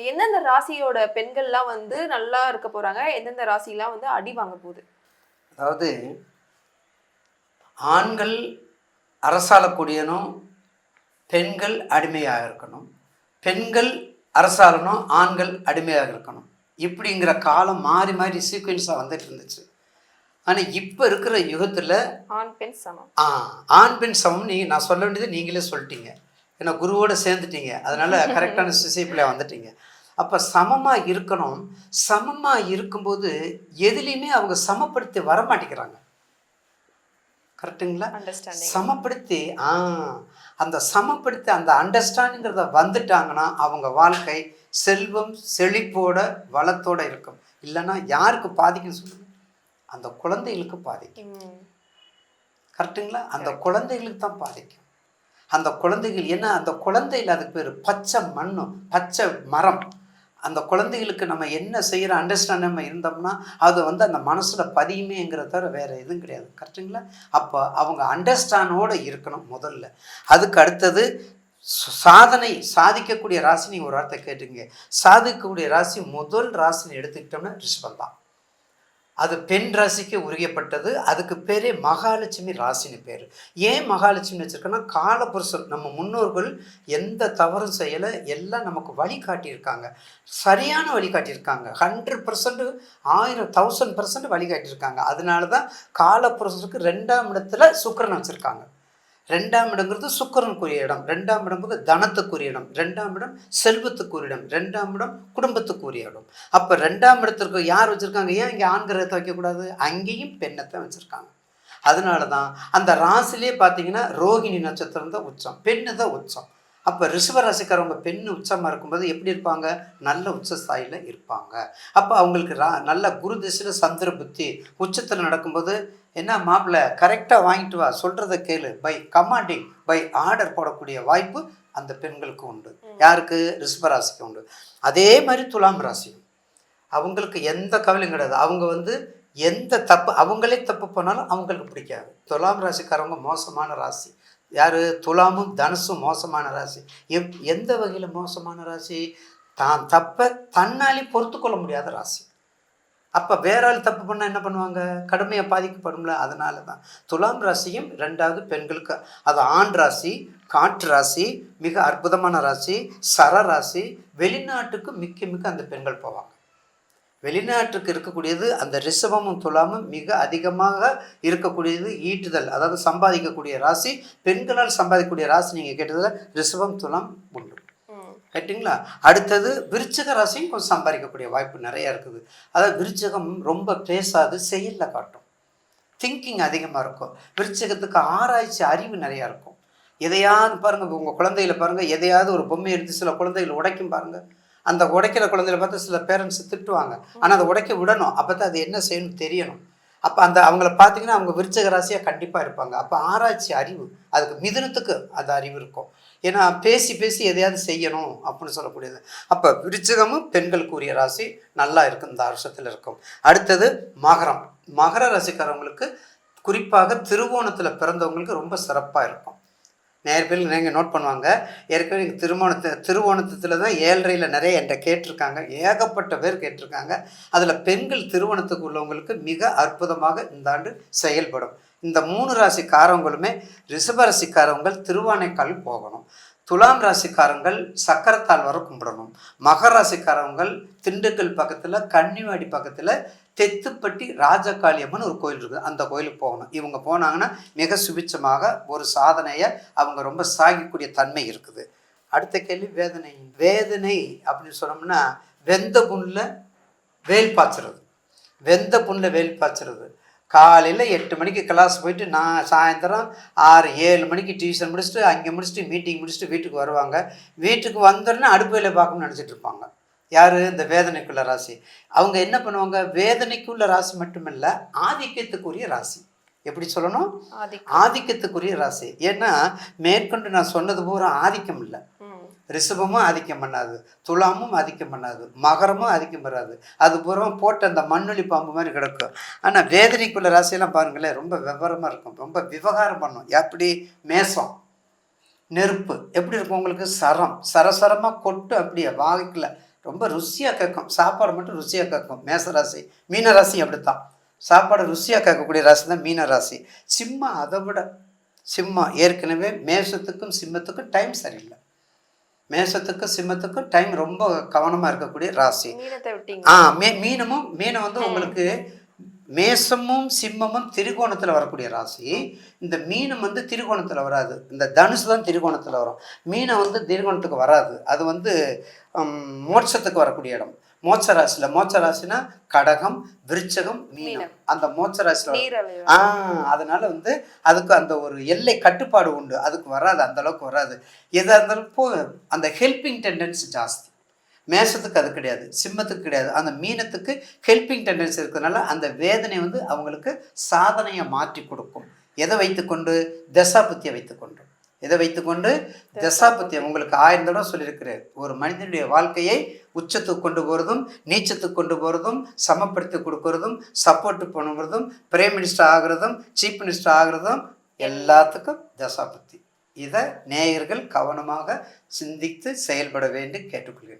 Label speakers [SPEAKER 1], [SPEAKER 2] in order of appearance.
[SPEAKER 1] இப்போ எந்தெந்த ராசியோட பெண்கள்லாம் வந்து நல்லா இருக்க போறாங்க எந்தெந்த ராசிலாம் வந்து அடி வாங்க போகுது?
[SPEAKER 2] அதாவது ஆண்கள் அரசாளக்கூடியனும் பெண்கள் அடிமையாக இருக்கணும். பெண்கள் அரசாளனும் ஆண்கள் அடிமையாக இருக்கணும். இப்படிங்கிற காலம் மாறி மாறி சீக்வன்ஸாக வந்துட்டு இருந்துச்சு. ஆனால் இப்போ இருக்கிற யுகத்தில்
[SPEAKER 1] ஆண் பெண் சமம்.
[SPEAKER 2] ஆ ஆண் பெண் சமம் நீங்கள் நான் சொல்ல வேண்டியது நீங்களே சொல்லிட்டீங்க. ஏன்னா குருவோட சேர்ந்துட்டீங்க. அதனால கரெக்டான சிசைப்பில் வந்துட்டீங்க. அப்போ சமமாக இருக்கணும். சமமாக இருக்கும்போது எதுலேயுமே அவங்க சமப்படுத்தி வர மாட்டேங்கிறாங்க கரெக்டுங்களா சமப்படுத்தி ஆ அந்த சமப்படுத்தி அந்த அண்டர்ஸ்டாண்டிங்கிறத வந்துட்டாங்கன்னா அவங்க வாழ்க்கை செல்வம் செழிப்போட வளத்தோட இருக்கும். இல்லைன்னா யாருக்கு பாதிக்கும் சொல்லுங்க. அந்த குழந்தைகளுக்கு பாதிக்கும். கரெக்டுங்களா அந்த குழந்தைகளுக்கு தான் பாதிக்கும். அந்த குழந்தைகள் ஏன்னா அந்த குழந்தையில் அதுக்கு பேர் பச்சை மண்ணும் பச்சை மரம். அந்த குழந்தைகளுக்கு நம்ம என்ன செய்கிற அண்டர்ஸ்டாண்ட் நம்ம இருந்தோம்னா அது வந்து அந்த மனசில் பதியுமேங்கிறத தவிர வேறு எதுவும் கிடையாது. கரெக்டுங்களா அப்போ அவங்க அண்டர்ஸ்டாண்டோடு இருக்கணும் முதல்ல. அதுக்கு அடுத்தது சாதனை சாதிக்கக்கூடிய ராசினி ஒரு வார்த்தை கேட்டுங்க சாதிக்கக்கூடிய ராசி முதல் ராசினி எடுத்துக்கிட்டோம்னா ரிஷபம் தான். அது பெண் ராசிக்கு உரியப்பட்டது. அதுக்கு பேரே மகாலட்சுமி ராசின்னு பேர். ஏன் மகாலட்சுமி வச்சுருக்கோன்னா காலபுருஷன் நம்ம முன்னோர்கள் எந்த தவறும் செய்யலை. எல்லாம் நமக்கு வழி காட்டியிருக்காங்க. சரியான வழி காட்டியிருக்காங்க. ஹண்ட்ரட் பர்சன்ட் ஆயிரம் தௌசண்ட் பர்சன்ட் வழி காட்டியிருக்காங்க. அதனால தான் காலபுருஷனுக்கு ரெண்டாம் இடத்துல சுக்கிரன் வச்சுருக்காங்க. ரெண்டாம் இடங்கிறது சுக்கிரனுக்குரிய இடம். ரெண்டாம் இடங்கிறது தனத்துக்குரிய இடம். ரெண்டாம் இடம் செல்வத்துக்குரிய இடம். ரெண்டாம் இடம் குடும்பத்துக்குரிய இடம். அப்போ ரெண்டாம் இடத்திற்கு யார் வச்சுருக்காங்க? ஏன் இங்கே ஆண் கிரகத்தை வைக்கக்கூடாது? அங்கேயும் பெண்ணத்தை வச்சுருக்காங்க. அதனால தான் அந்த ராசிலே பார்த்தீங்கன்னா ரோகிணி நட்சத்திரம் தான் உச்சம். பெண்ணு தான் உச்சம். அப்போ ரிஷபராசிக்காரவங்க பெண் உச்சமாக இருக்கும்போது எப்படி இருப்பாங்க? நல்ல உச்ச ஸ்தாயில இருப்பாங்க. அப்போ அவங்களுக்கு ரா நல்ல குரு திசையில் சந்திர புத்தி உச்சத்தில் நடக்கும்போது என்ன மாப்பிள்ளை கரெக்டாக வாங்கிட்டு வா சொல்கிறத கேளு. பை கமாண்டிங் பை ஆர்டர் போடக்கூடிய வாய்ப்பு அந்த பெண்களுக்கு உண்டு. யாருக்கு? ரிஷபராசிக்கு உண்டு. அதே மாதிரி துலாம் ராசியும். அவங்களுக்கு எந்த கவலையும் கிடையாது. அவங்க வந்து எந்த தப்பு அவங்களே தப்பு பண்ணாலும் அவங்களுக்கு பிடிக்காது. துலாம் ராசிக்காரவங்க மோசமான ராசி. யார்? துலாமும் தனுசும் மோசமான ராசி. எப் எந்த வகையில் மோசமான ராசி? தான் தப்பை தன்னாலே பொறுத்து கொள்ள முடியாத ராசி. அப்போ வேற ஆள் தப்பு பண்ணால் என்ன பண்ணுவாங்க? கடுமையாக பாதிக்கப்படும்ல அதனால தான் துலாம் ராசியும் ரெண்டாவது பெண்களுக்கு அது ஆண் ராசி காற்று ராசி மிக அற்புதமான ராசி சர ராசி வெளிநாட்டுக்கு மிக்க மிக்க அந்த பெண்கள் போவாங்க. வெளிநாட்டுக்கு இருக்கக்கூடியது அந்த ரிஷபமும் துலாமும் மிக அதிகமாக இருக்கக்கூடியது ஈட்டுதல். அதாவது சம்பாதிக்கக்கூடிய ராசி பெண்களால் சம்பாதிக்கக்கூடிய ராசி நீங்கள் கேட்டதில் ரிஷபம் துலாம் உண்டு. ரைட்டுங்களா அடுத்தது விருச்சிக ராசியும் கொஞ்சம் சம்பாதிக்கக்கூடிய வாய்ப்பு நிறைய இருக்குது. அதாவது விருச்சிகம் ரொம்ப பேசாது செயலில் காட்டும். திங்கிங் அதிகமாக இருக்கும். விருச்சிகத்துக்கு ஆராய்ச்சி அறிவு நிறையா இருக்கும். எதையாவது பாருங்கள் உங்கள் குழந்தைகளை பாருங்கள் எதையாவது ஒரு பொம்மை எடுத்து சில குழந்தைகள் உடைக்கும் பாருங்கள் அந்த உடைக்கிற குழந்தைகளை பார்த்து சில பேரண்ட்ஸ் திட்டுவாங்க. ஆனால் அதை உடைக்க விடணும். அப்போ தான் அது என்ன செய்யணும் தெரியணும். அப்போ அந்த அவங்கள பார்த்தீங்கன்னா அவங்க விருச்சக ராசியாக கண்டிப்பாக இருப்பாங்க. அப்போ ஆராய்ச்சி அறிவு அதுக்கு மிதுனத்துக்கு அந்த அறிவு இருக்கும். ஏன்னா பேசி பேசி எதையாவது செய்யணும் அப்படின்னு சொல்லக்கூடியது. அப்போ விருச்சகமும் பெண்களுக்கு உரிய ராசி நல்லா இருக்கும் இந்த வருஷத்தில் இருக்கும். அடுத்தது மகரம். மகர ராசிக்காரவங்களுக்கு குறிப்பாக திருவோணத்தில் பிறந்தவங்களுக்கு ரொம்ப சிறப்பாக இருக்கும். நிறைய பேர் நீங்கள் நோட் பண்ணுவாங்க. ஏற்கனவே எனக்கு திருமணத்து திருவோணத்தில் தான் ஏழ்றையில் நிறைய என்கிட்ட கேட்டிருக்காங்க. ஏகப்பட்ட பேர் கேட்டிருக்காங்க. அதில் பெண்கள் திருவோணத்துக்கு உள்ளவங்களுக்கு மிக அற்புதமாக இந்த ஆண்டு செயல்படும். இந்த மூணு ராசிக்காரவங்களுமே ரிஷபராசிக்காரவங்கள் திருவானைக்கால் போகணும். துலாம் ராசிக்காரங்கள் சக்கரத்தால் வர கும்பிடணும். மகர ராசிக்காரங்கள் திண்டுக்கல் பக்கத்தில் கன்னிவாடி பக்கத்தில் தெத்துப்பட்டி ராஜகாளியம்மன் ஒரு கோயில் இருக்குது அந்த கோயிலுக்கு போகணும். இவங்க போனாங்கன்னா மிக சுபிச்சமாக ஒரு சாதனையை அவங்க ரொம்ப சாகிக்கூடிய தன்மை இருக்குது. அடுத்த கேள்வி வேதனை. வேதனை அப்படின்னு சொன்னோம்னா வெந்த புண்ணில் வேல் பாய்ச்சுறது. வெந்த புண்ணில் வேல் பாய்ச்சுறது. காலையில் எட்டு மணிக்கு கிளாஸ் போயிட்டு நான் சாயந்தரம் ஆறு ஏழு மணிக்கு டியூஷன் முடிச்சுட்டு அங்கே முடிச்சுட்டு மீட்டிங் முடிச்சுட்டு வீட்டுக்கு வருவாங்க. வீட்டுக்கு வந்தோடனே அடுப்பு வேலை பார்க்கணும்னு நினச்சிட்டு இருப்பாங்க. யார்? இந்த வேதனைக்குள்ள ராசி. அவங்க என்ன பண்ணுவாங்க? வேதனைக்குள்ள ராசி மட்டுமல்ல ஆதிக்கத்துக்குரிய ராசி. எப்படி சொல்லணும்? ஆதிக்கத்துக்குரிய ராசி. ஏன்னா மேற்கொண்டு நான் சொன்னது பூரா ஆதிக்கம் இல்லை. ரிஷபமும் ஆதிக்கம் பண்ணாது துலாமும் ஆதிக்கம் பண்ணாது மகரமும் ஆதிக்கம் வராது அது பூரா போட்டு அந்த மண்ணுளி பாம்பு மாதிரி கிடக்கும். ஆனால் வேதனைக்குள்ள ராசியெல்லாம் பாருங்களேன் ரொம்ப விவரமாக இருக்கும். ரொம்ப விவகாரம் பண்ணும். எப்படி? மேசம் நெருப்பு. எப்படி இருக்கும் உங்களுக்கு? சரம். சரசரமாக கொட்டு அப்படியே வாய்க்கில் ரொம்ப ருசியாக கேட்கும். சாப்பாடு மட்டும் ருசியாக கேட்கும். மேச ராசி மீன ராசி அப்படித்தான். சாப்பாடு ருசியாக கேட்கக்கூடிய ராசி தான் மீன ராசி. சிம்மம் அதை விட சிம்மம். ஏற்கனவே மேசத்துக்கும் சிம்மத்துக்கும் டைம் சரியில்லை. மேசத்துக்கும் சிம்மத்துக்கும் டைம் ரொம்ப கவனமாக இருக்கக்கூடிய ராசி. ஆ மீ மீனமும் மீனம் வந்து உங்களுக்கு மேசமும் சிம்மமும் திரிகோணத்தில் வரக்கூடிய ராசி. இந்த மீனம் வந்து திரிகோணத்தில் வராது. இந்த தனுசு தான் திரிகோணத்தில் வரும். மீனம் வந்து திரிகோணத்துக்கு வராது. அது வந்து மோட்சத்துக்கு வரக்கூடிய இடம். மோட்ச ராசியில் மோட்ச ராசினா கடகம் விருச்சகம் மீனம். அந்த மோட்ச ராசியில்
[SPEAKER 1] நீரழிவு
[SPEAKER 2] ஆ அதனால வந்து அதுக்கு அந்த ஒரு எல்லை கட்டுப்பாடு உண்டு. அதுக்கு வராது அந்த அளவுக்கு வராது. எதாக இருந்தாலும் அந்த ஹெல்பிங் டெண்டன்சி ஜாஸ்தி. மேஷத்துக்கு அது கிடையாது சிம்மத்துக்கு கிடையாது. அந்த மீனத்துக்கு ஹெல்பிங் டெண்டன்சி இருக்கிறதுனால அந்த வேதனை வந்து அவங்களுக்கு சாதனையை மாற்றி கொடுக்கும். எதை வைத்துக்கொண்டு? தசாபுத்தியை வைத்துக்கொண்டு. எதை வைத்துக்கொண்டு தசாபத்தியம் உங்களுக்கு ஆயிரம் தடவை சொல்லியிருக்கிறேன். ஒரு மனிதனுடைய வாழ்க்கையை உச்சத்துக்கு கொண்டு போகிறதும் நீச்சத்துக்கு கொண்டு போகிறதும் சமப்படுத்தி கொடுக்கறதும் சப்போர்ட் பண்ணுறதும் பிரைம் மினிஸ்டர் ஆகிறதும் சீஃப் மினிஸ்டர் ஆகிறதும் எல்லாத்துக்கும் தசாபத்தி இதை நேயர்கள் கவனமாக சிந்தித்து செயல்பட வேண்டி கேட்டுக்கொள்கிறேன்.